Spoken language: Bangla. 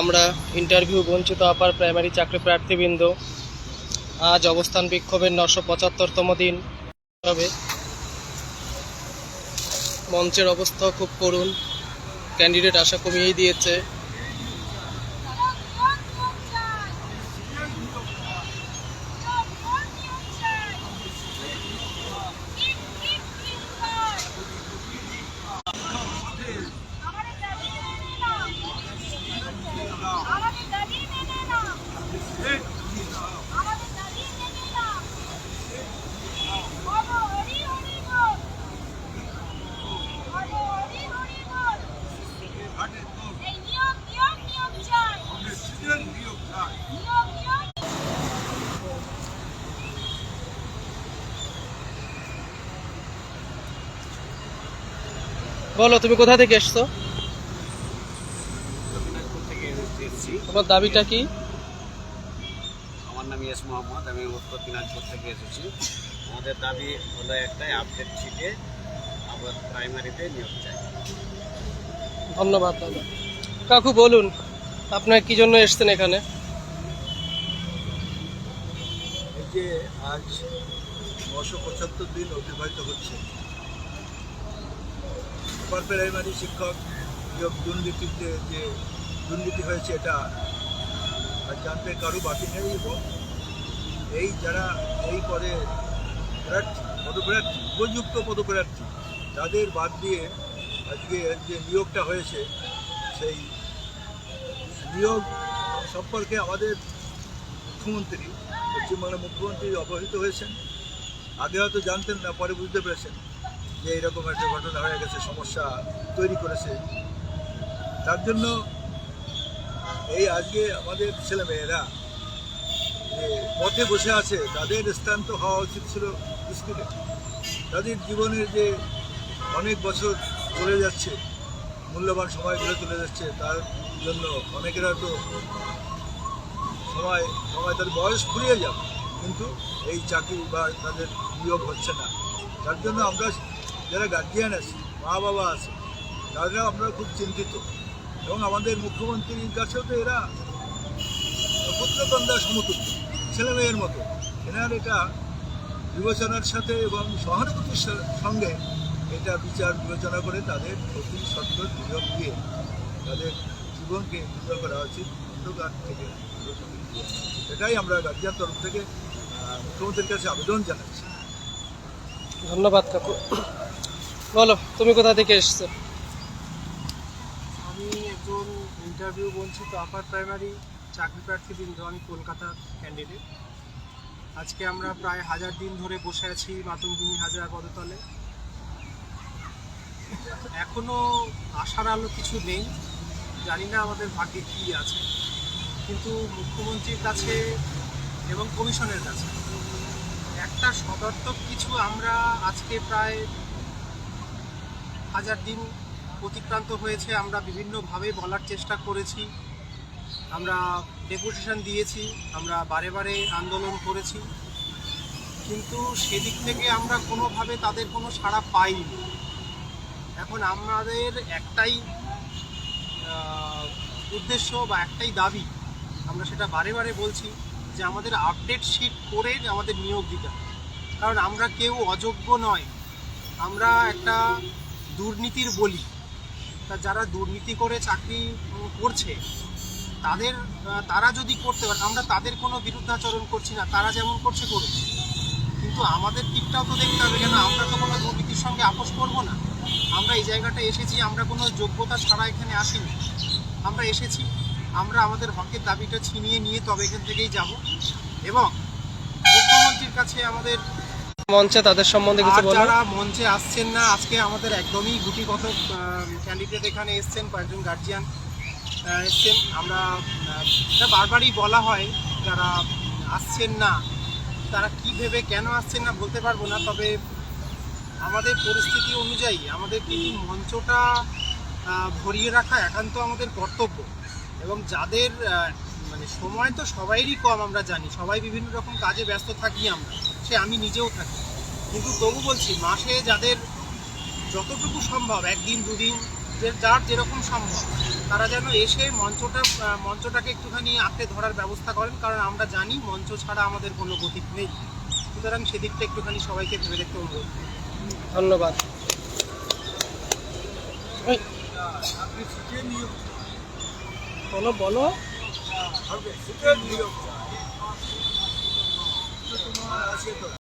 আমরা ইন্টারভিউ বঞ্চিত আপার প্রাইমারি চাকরি প্রার্থীবৃন্দ। আজ অবস্থান বিক্ষোভের নশো পঁচাত্তরতম দিন। হবে মঞ্চের অবস্থা খুব করুণ। ক্যান্ডিডেট আশা কমিয়েই দিয়েছে আমাদের দাবি মেনে নাও আমাদের দাবি মেনে নাও বলো হরি হরি বল বলো হরি হরি বল এই নিয়োগ নিয়োগ নিয়োগ চাই নিয়োগ নিয়োগ বলো তুমি কোথা থেকে এসছো? রবীন্দ্রপুর থেকে এসেছি। তোমার দাবিটা কি? আমার নাম ইয়েস মোহাম্মদ আমি উত্তর দিনাজপুর থেকে এসেছি। আমাদের দাবি হলো একটাই আপডেট শিটে আবার প্রাইমারিতে নিয়োগ চাই। ধন্যবাদ দাদা। কাকু বলুন আপনার কি জন্য এসছেন এখানে? এই যে আজ নশো পঁচাত্তর দিন অতিবাহিত হচ্ছে। প্রাইমারি শিক্ষক নিয়োগ দুর্নীতিতে যে দুর্নীতি হয়েছে এটা আর জানতে কারও বাকি নেই এবং এই যারা এই পদে প্রার্থী, পদপ্রার্থী, উপযুক্ত পদপ্রার্থী, তাদের বাদ দিয়ে আজকে যে নিয়োগটা হয়েছে, সেই নিয়োগ সম্পর্কে আমাদের মুখ্যমন্ত্রী পশ্চিমবাংলার মুখ্যমন্ত্রী অবহিত হয়েছেন। আগে হয়তো জানতেন না, পরে বুঝতে পেরেছেন। যে এইরকম একটা ঘটনা হয়ে গেছে, সমস্যা তৈরি করেছে। তার জন্য এই আজকে আমাদের ছেলেমেয়েরা পথে বসে আছে, তাদের স্থান তো হওয়া উচিত ছিল স্কুলে। তাদের জীবনের যে অনেক বছর চলে যাচ্ছে, মূল্যবান সময়গুলো চলে যাচ্ছে, তার জন্য অনেকের হয়তো সময় সময় তাদের বয়স ফুরিয়ে যাবে, কিন্তু এই চাকরি বা তাদের নিয়োগ হচ্ছে না। তার জন্য আমরা যারা গার্জিয়ান আছে, মা বাবা আছে তারা আমরা খুব চিন্তিত। এবং আমাদের মুখ্যমন্ত্রীর কাছেও তো এরা পুত্রকন্যা সমতুল্য, ছেলে মেয়ের মতো। এনার এটা বিবেচনার সাথে এবং সহানুভূতির সঙ্গে এটা বিচার বিবেচনা করে তাদের অতি সত্য নিয়োগ দিয়ে তাদের জীবনকে উজ্জ্বল করা উচিত অন্ধকার থেকে এটাই আমরা গার্জিয়ান তরফ থেকে মুখ্যমন্ত্রীর কাছে আবেদন জানাচ্ছি। ধন্যবাদ কাকু। বলো, তুমি কোথা থেকে এসছো? আমি একজন ইন্টারভিউ বঞ্চিত আপার প্রাইমারি চাকরি প্রার্থী প্রার্থীবৃন্দ আমি কলকাতার ক্যান্ডিডেট আজকে আমরা প্রায় হাজার দিন ধরে বসে আছি মাতঙ্গিনী হাজারা পদতলে। এখনও আশার আলো কিছু নেই, জানি না আমাদের ভাগ্যে কী আছে। কিন্তু মুখ্যমন্ত্রীর কাছে এবং কমিশনের কাছে একটা সদর্থক কিছু আমরা আজকে প্রায় হাজার দিন অতিক্রান্ত হয়েছে, আমরা বিভিন্নভাবে বলার চেষ্টা করেছি। আমরা ডেপুটেশন দিয়েছি, আমরা বারে বারে আন্দোলন করেছি। কিন্তু সেদিক থেকে আমরা কোনোভাবে তাদের কোনো সাড়া পাইনি। এখন আমাদের একটাই উদ্দেশ্য বা একটাই দাবি, আমরা সেটা বারে বারে বলছি যে আমাদের আপডেট শিট করে আমাদের নিয়োগ দিতে কারণ আমরা কেউ অযোগ্য নয়। আমরা একটা দুর্নীতির বলি। তা যারা দুর্নীতি করে চাকরি করছে, তাদের তারা যদি করতে পারে, আমরা তাদের কোনো বিরুদ্ধাচরণ করছি না, তারা যেমন করছে করুক। কিন্তু আমাদের দিকটাও তো দেখতে হবে, কেন আমরা তো কোনো দুর্নীতির সঙ্গে আপোষ করব না। আমরা এই জায়গাটা এসেছি, আমরা কোনো যোগ্যতা ছাড়া এখানে আসিনি। আমরা এসেছি, আমরা আমাদের হকের দাবিটা ছিনিয়ে নিয়ে তবে এখান থেকেই যাব। এবং মুখ্যমন্ত্রীর কাছে আমাদের মঞ্চে তাদের সম্বন্ধে কিছু আর বলো যারা মঞ্চে আসছেন না আজকে আমাদের একদমই গুটিগত ক্যান্ডিডেট এখানে এসছেন কয়েকজন গার্জিয়ান এসছেন। আমরা এটা বারবারই বলা হয় যারা আসছেন না তারা কি ভেবে কেন আসছেন না বলতে পারব না তবে আমাদের পরিস্থিতি অনুযায়ী আমাদের কিন্তু মঞ্চটা ভরিয়ে রাখা একান্ত আমাদের কর্তব্য। এবং যাদের মানে সময় তো সবাইরই কম আমরা জানি। সবাই বিভিন্ন রকম কাজে ব্যস্ত থাকি আমরা সে আমি নিজেও থাকি। কিন্তু তবু বলছি মাসে যাদের যতটুকু সম্ভব একদিন দুদিন যে যার যেরকম সম্ভব তারা যেন এসে মঞ্চটা মঞ্চটাকে একটুখানি আঁকড়ে ধরার ব্যবস্থা করেন কারণ আমরা জানি মঞ্চ ছাড়া আমাদের কোনো গতি নেই। সুতরাং সেদিকটা একটুখানি সবাইকে ভেবে দেখতে অনুরোধ। ধন্যবাদ। বলো বলো। হবে সিটের নিয়োগ তোমার আছে তো